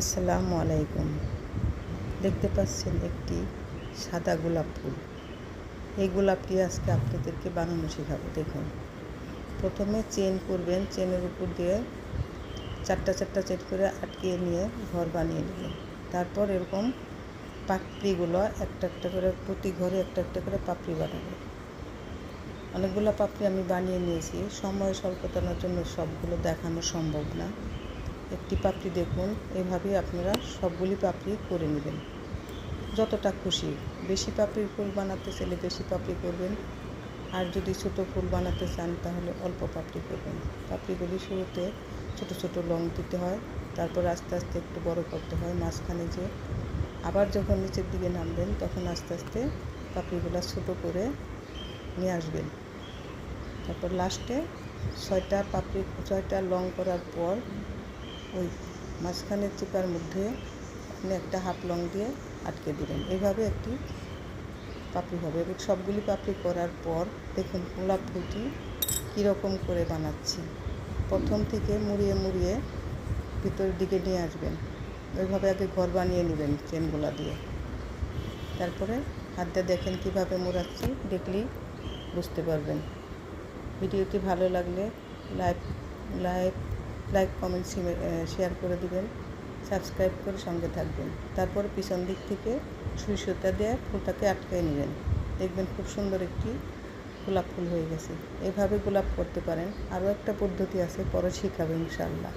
আসসালামু আলাইকুম। দেখতে পাচ্ছেন একটি সাদা গোলাপ ফুল। এই গোলাপটি আজকে আপনাদেরকে বানানো শেখাবো। দেখুন, প্রথমে চেন করবেন, চেনের উপর দিয়ে চারটা চারটা চেন করে আটকিয়ে নিয়ে ঘর বানিয়ে নেবেন। তারপর এরকম পাপড়িগুলো একটা একটা করে প্রতি ঘরে একটা একটা করে পাপড়ি বানাবেন। অনেকগুলো পাপড়ি আমি বানিয়ে নিয়েছি। সময় স্বল্পতার জন্য সবগুলো দেখানো সম্ভব না। একটি পাপড়ি দেখুন এভাবেই আপনারা সবগুলি পাপড়ি করে নেবেন। যতটা খুশি। বেশি পাপড়ির ফুল বানাতে চাইলে বেশি পাপড়ি করবেন। আর যদি ছোট ফুল বানাতে চান, তাহলে অল্প পাপড়ি করবেন। পাপড়িগুলি শুরুতে ছোট ছোট লং দিতে হয়, তারপর আস্তে আস্তে একটু বড় করতে হয়, মাঝখানে যে আবার যখন নিচের দিকে নামবেন, তখন আস্তে আস্তে পাপড়িগুলো ছোট করে নিয়ে আসবেন। তারপর লাস্টে ছয়টা পাপড়ি, ছয়টা লং করার পর ওই মাঝখানের চিপার মধ্যে আপনি একটা হাফ লং দিয়ে আটকে দিবেন। এইভাবে একটি পাপড়ি হবে এবং সবগুলি পাপড়ি করার পর দেখুন গোলাপ ফুলটি কীরকম করে বানাচ্ছি। প্রথম থেকে মুড়িয়ে মুড়িয়ে ভিতরের দিকে নিয়ে আসবেন। ওইভাবে আগে ঘর বানিয়ে নেবেন চেনগুলা দিয়ে। তারপরে হাত দিয়ে দেখেন কীভাবে মোড়াচ্ছি, দেখলেই বুঝতে পারবেন। ভিডিওটি ভালো লাগলে like like like, comment share করে দিবেন। সাবস্ক্রাইব করে সঙ্গে থাকবেন। তারপর পিছন দিক থেকে সুই সুতা দিয়ে ফুলটাকে আটকে নেবেন। দেখবেন খুব সুন্দর একটি গোলাপ ফুল হয়ে গেছে। এভাবে গোলাপ করতে পারেন। আরও একটা পদ্ধতি আছে, পরে শেখাবে ইনশাল্লাহ